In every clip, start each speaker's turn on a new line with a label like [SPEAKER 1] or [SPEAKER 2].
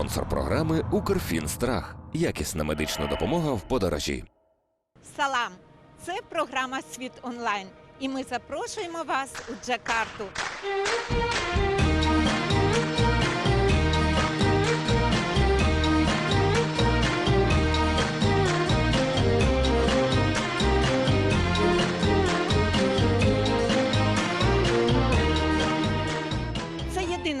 [SPEAKER 1] спонсор програми Укрфінстрах. Якісна медична допомога в подорожі.
[SPEAKER 2] Салам! Це програма Світ онлайн. І ми запрошуємо вас у Джакарту.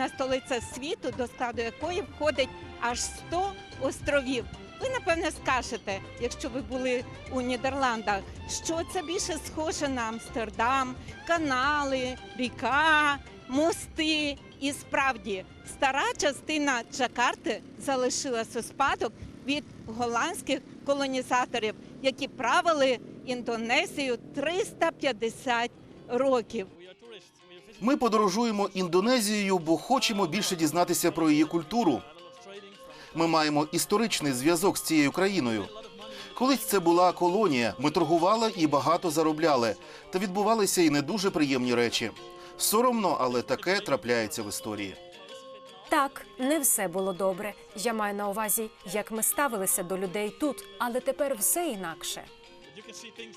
[SPEAKER 2] Єдина столиця світу, до складу якої входить аж 100 островів. Ви напевне скажете, якщо ви були у Нідерландах, що це більше схоже на Амстердам, канали, ріка, мости. І справді стара частина Джакарти залишилась у спадок від голландських колонізаторів, які правили Індонезію 350 років.
[SPEAKER 3] Ми подорожуємо Індонезією, бо хочемо більше дізнатися про її культуру. Ми маємо історичний зв'язок з цією країною. Колись це була колонія. Ми торгували і багато заробляли. Та відбувалися і не дуже приємні речі. Соромно, але таке трапляється в історії.
[SPEAKER 4] Так, не все було добре. Я маю на увазі, як ми ставилися до людей тут, але тепер все інакше.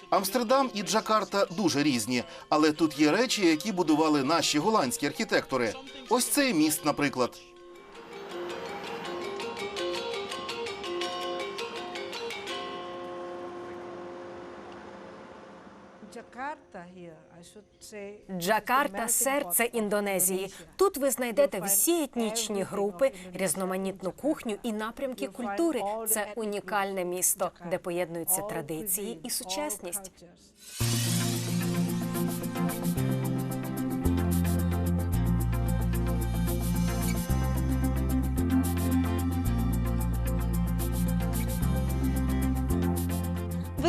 [SPEAKER 3] Амстердам і Джакарта дуже різні, але тут є речі, які будували наші голландські архітектори. Ось цей міст, наприклад.
[SPEAKER 4] Джакарта серце Індонезії. Тут ви знайдете всі етнічні групи, різноманітну кухню і напрямки культури. Це унікальне місто, де поєднуються традиції і сучасність.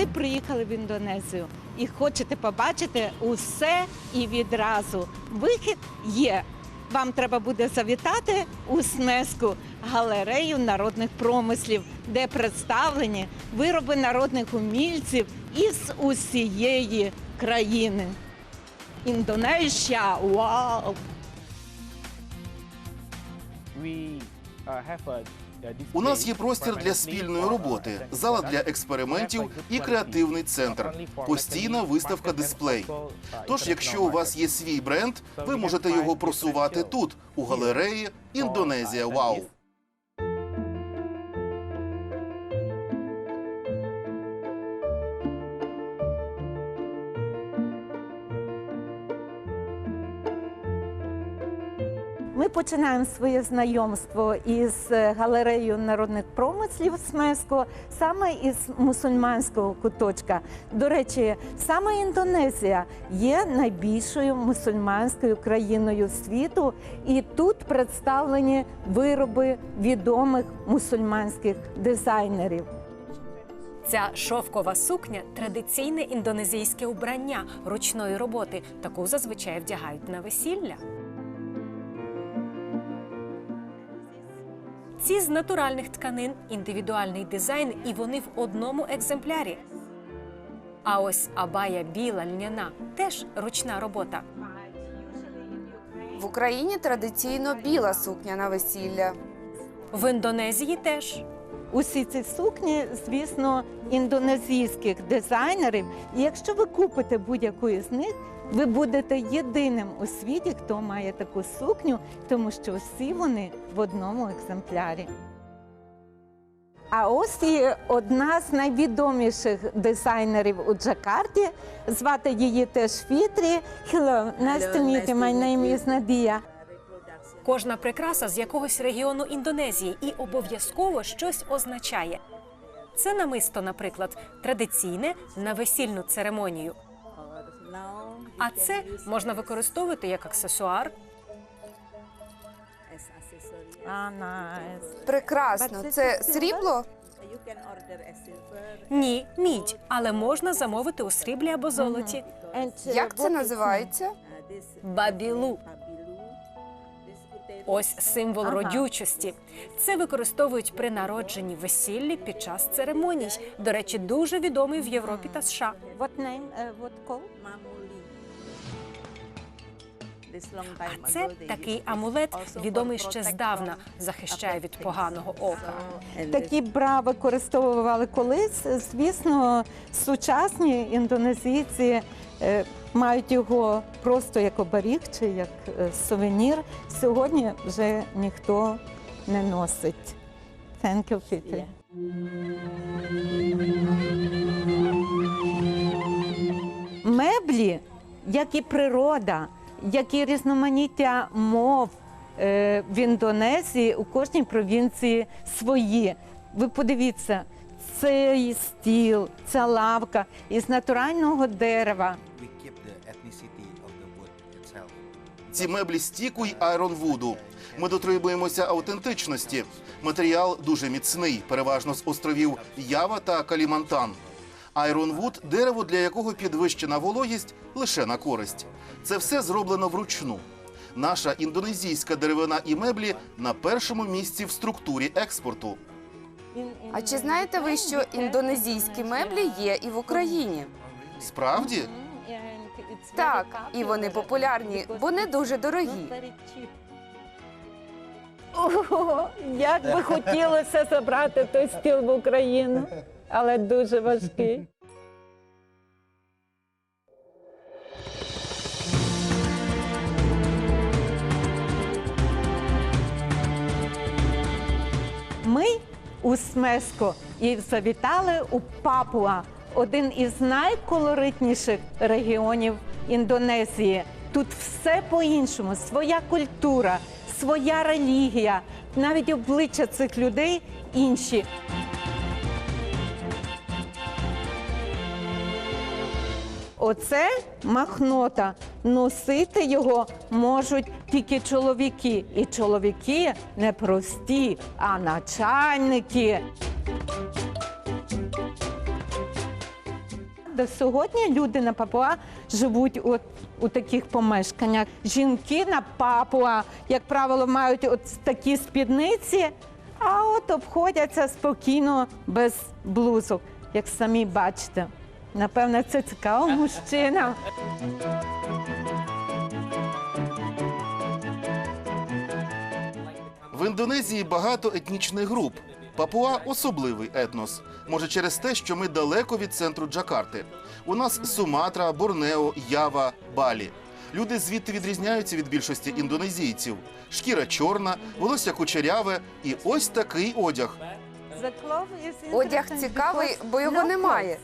[SPEAKER 2] Ви приїхали в Індонезію і хочете побачити усе і відразу. Вихід є. Вам треба буде завітати у СНЕСКу галерею народних промислів, де представлені вироби народних умільців із усієї країни. Індонезія! Вау!
[SPEAKER 3] У нас є простір для спільної роботи, зала для експериментів і креативний центр. Постійна виставка дисплей. Тож, якщо у вас є свій бренд, ви можете його просувати тут, у галереї Індонезія. Вау!
[SPEAKER 2] Ми починаємо своє знайомство із е, галереєю народних промислів СМЕСКО саме із мусульманського куточка. До речі, саме Індонезія є найбільшою мусульманською країною світу, і тут представлені вироби відомих мусульманських дизайнерів.
[SPEAKER 4] Ця шовкова сукня традиційне індонезійське убрання ручної роботи. Таку зазвичай вдягають на весілля. Ці з натуральних тканин індивідуальний дизайн, і вони в одному екземплярі. А ось абая біла льняна теж ручна робота.
[SPEAKER 5] В Україні традиційно біла сукня на весілля.
[SPEAKER 4] В Індонезії теж.
[SPEAKER 2] Усі ці сукні, звісно, індонезійських дизайнерів. І якщо ви купите будь-яку із них, ви будете єдиним у світі, хто має таку сукню, тому що всі вони в одному екземплярі. А ось і одна з найвідоміших дизайнерів у Джакарті. Звати її теж Фітрі. Hello, nice to meet you. My name is Nadia.
[SPEAKER 4] Кожна прикраса з якогось регіону Індонезії і обов'язково щось означає. Це намисто, наприклад, традиційне на весільну церемонію. А це можна використовувати як аксесуар.
[SPEAKER 5] Прекрасно. Це срібло?
[SPEAKER 4] Ні, мідь, але можна замовити у сріблі або золоті.
[SPEAKER 5] Як це називається?
[SPEAKER 4] Бабілу. Ось символ
[SPEAKER 2] Ага.
[SPEAKER 4] родючості. Це використовують при народженні, весіллі під час церемоній. До речі, дуже відомий в Європі та США.
[SPEAKER 2] What name? Uh, what called?
[SPEAKER 4] А це такий амулет, відомий ще здавна, захищає від поганого ока.
[SPEAKER 2] Такі бра використовували колись. Звісно, сучасні індонезійці е, мають його просто як оберіг чи як е, сувенір. Сьогодні вже ніхто не носить. Thank you, Kitty. Меблі, як і природа, як і різноманіття мов е, в Індонезії, у кожній провінції свої. Ви подивіться, цей стіл, ця лавка із натурального дерева.
[SPEAKER 3] Ці меблі стіку й айронвуду. Ми дотримуємося аутентичності. Матеріал дуже міцний, переважно з островів Ява та Калімантан. Айронвуд дерево, для якого підвищена вологість лише на користь. Це все зроблено вручну. Наша індонезійська деревина і меблі на першому місці в структурі експорту.
[SPEAKER 5] А чи знаєте ви, що індонезійські меблі є і в Україні?
[SPEAKER 3] Справді,
[SPEAKER 5] Так, і вони популярні, бо не дуже дорогі.
[SPEAKER 2] Ого, як би хотілося забрати той стіл в Україну, але дуже важкий. Ми у Смеско і завітали у Папуа, один із найколоритніших регіонів Індонезії. Тут все по-іншому, своя культура, своя релігія, навіть обличчя цих людей інші. Оце махнота. Носити його можуть тільки чоловіки. І чоловіки не прості, а начальники. До сьогодні люди на Папуа живуть от у таких помешканнях. Жінки на Папуа, як правило, мають от такі спідниці, а от обходяться спокійно без блузок, як самі бачите. Напевне, це цікаво мужчинам.
[SPEAKER 3] В Індонезії багато етнічних груп. Папуа особливий етнос. Може, через те, що ми далеко від центру Джакарти. У нас Суматра, Борнео, Ява, Балі. Люди звідти відрізняються від більшості індонезійців. Шкіра чорна, волосся кучеряве і ось такий одяг.
[SPEAKER 5] Одяг цікавий, бо його немає.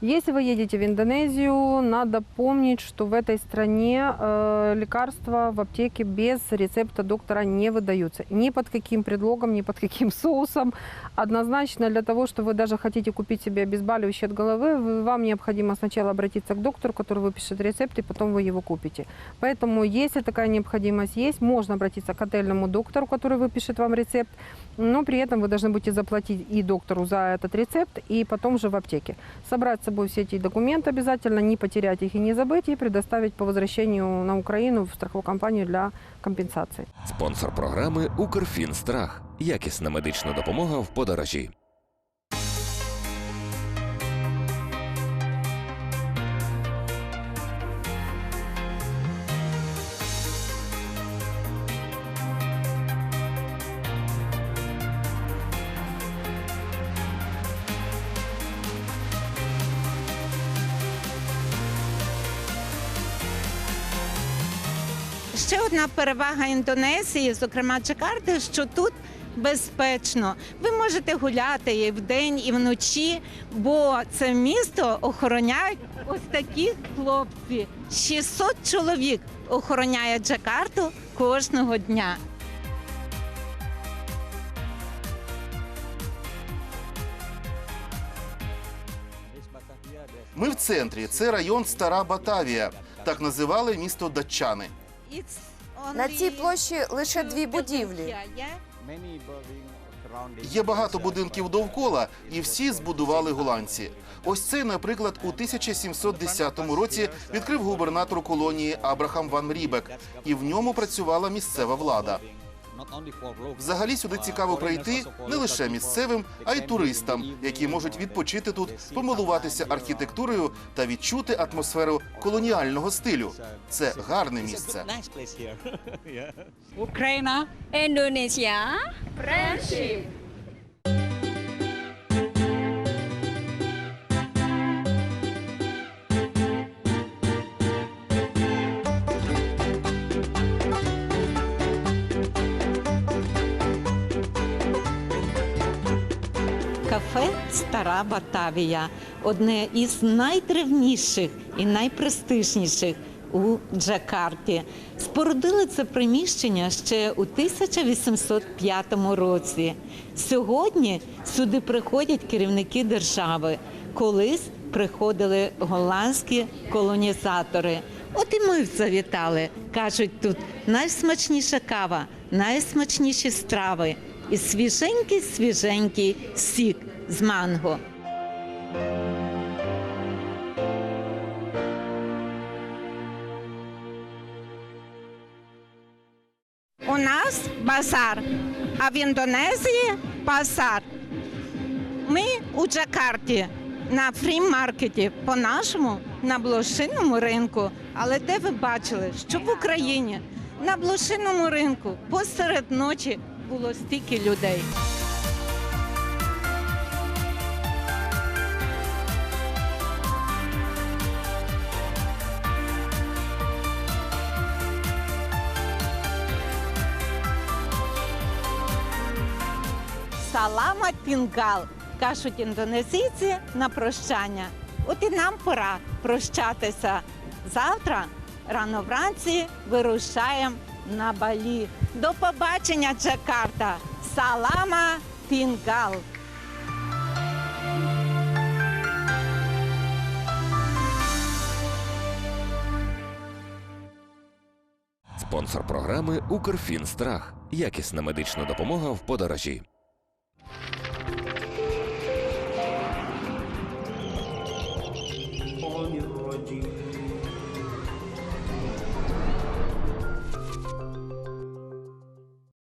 [SPEAKER 6] Если вы едете в Индонезию, надо помнить, что в этой стране э, лекарства в аптеке без рецепта доктора не выдаются. Ни под каким предлогом, ни под каким соусом. Однозначно для того, что вы даже хотите купить себе обезболивающее от головы, вы- вам необходимо сначала обратиться к доктору, который выпишет рецепт, и потом вы его купите. Поэтому, если такая необходимость есть, можно обратиться к отельному доктору, который выпишет вам рецепт, но при этом вы должны будете заплатить и доктору за этот рецепт, и потом же в аптеке. Собрать с собой все эти документы обязательно, не потерять их и не забыть, и предоставить по возвращению на Украину в страховую компанию для компенсации.
[SPEAKER 1] Спонсор програми Укрфінстрах. Якісна медична допомога в подорожі.
[SPEAKER 2] Ще одна перевага Індонезії, зокрема Джакарти, що тут безпечно. Ви можете гуляти і вдень, і вночі, бо це місто охороняють ось такі хлопці. 600 чоловік охороняє Джакарту кожного дня.
[SPEAKER 3] Ми в центрі. Це район Стара Батавія. Так називали місто датчани.
[SPEAKER 5] На цій площі лише дві будівлі.
[SPEAKER 3] Є багато будинків довкола, і всі збудували голландці. Ось цей, наприклад, у 1710 році відкрив губернатор колонії Абрахам Ван Рібек, і в ньому працювала місцева влада. Взагалі сюди цікаво прийти не лише місцевим, а й туристам, які можуть відпочити тут, помилуватися архітектурою та відчути атмосферу колоніального стилю. Це гарне місце.
[SPEAKER 7] Україна, Індонезія,
[SPEAKER 8] Indonesia.
[SPEAKER 2] Кафе Стара Батавія одне із найдревніших і найпрестижніших у Джакарті. Спорудили це приміщення ще у 1805 році. Сьогодні сюди приходять керівники держави. Колись приходили голландські колонізатори. От і ми завітали. Кажуть, тут найсмачніша кава, найсмачніші страви і свіженький свіженький сік з манго. У нас базар, а в Індонезії базар. Ми у Джакарті на фрі-маркеті по-нашому на блошиному ринку. Але де ви бачили, що в Україні на блошиному ринку посеред ночі було стільки людей. Салама пінгал, кажуть індонезійці на прощання. От і нам пора прощатися. Завтра рано вранці вирушаємо на Балі. До побачення, Джакарта! Салама пінгал!
[SPEAKER 1] Спонсор програми Укрфінстрах. Якісна медична допомога в подорожі.